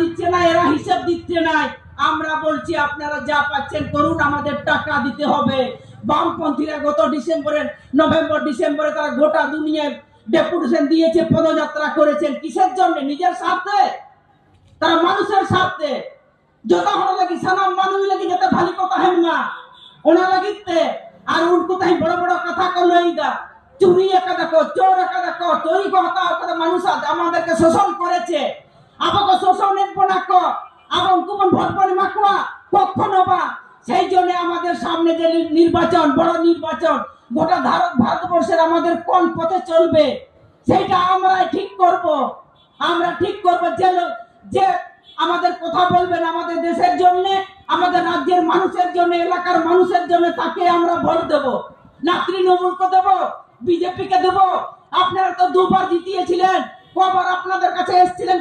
দিচ্ছে না, এরা হিসাব দিচ্ছে না। আমরা বলছি, আপনারা যা পাচ্ছেন করুন, আমাদের টাকা দিতে হবে। বামপন্থীরা গত ডিসেম্বরের, নভেম্বর, ডিসেম্বরে তারা গোটা দুনিয়ায় ডেপুটেশন দিয়েছে, পদযাত্রা করেছেন। কিসের জন্য? নিজের স্বার্থে? তারা মানুষের স্বার্থে? যত হলো লাগি সানাম মানুষ লাগি যাতে ভালো কথা হেন না। ওনা লাগিতে আর উনকু তাই বড় বড় কথা কল এইগা চুরি একা দেখো, চোর একা দেখো চুরি কথা মানুষ আমাদেরকে শোষণ করেছে। শোষণ নেব না ক এবং কুমন পরি মাকুয়া কখনো বা সেই জন্য আমাদের সামনে যে নির্বাচন, বড় নির্বাচন, গোটা ভারত ভারতবর্ষের আমাদের কোন পথে চলবে, সেইটা আমরা ঠিক করব। আমরা ঠিক করব যে যে আমাদের কথা বলবেন আমাদের দেশের জন্য, আমাদের রাজ্যের মানুষের জন্য, এলাকার মানুষের জন্য, তাকে আমরা ভোট দেব। না তৃণমূলকে দেব, বিজেপিকে দেব। আপনারা তো দুবার জিতিয়েছিলেন, কবার আপনাদের কাছে এসেছিলেন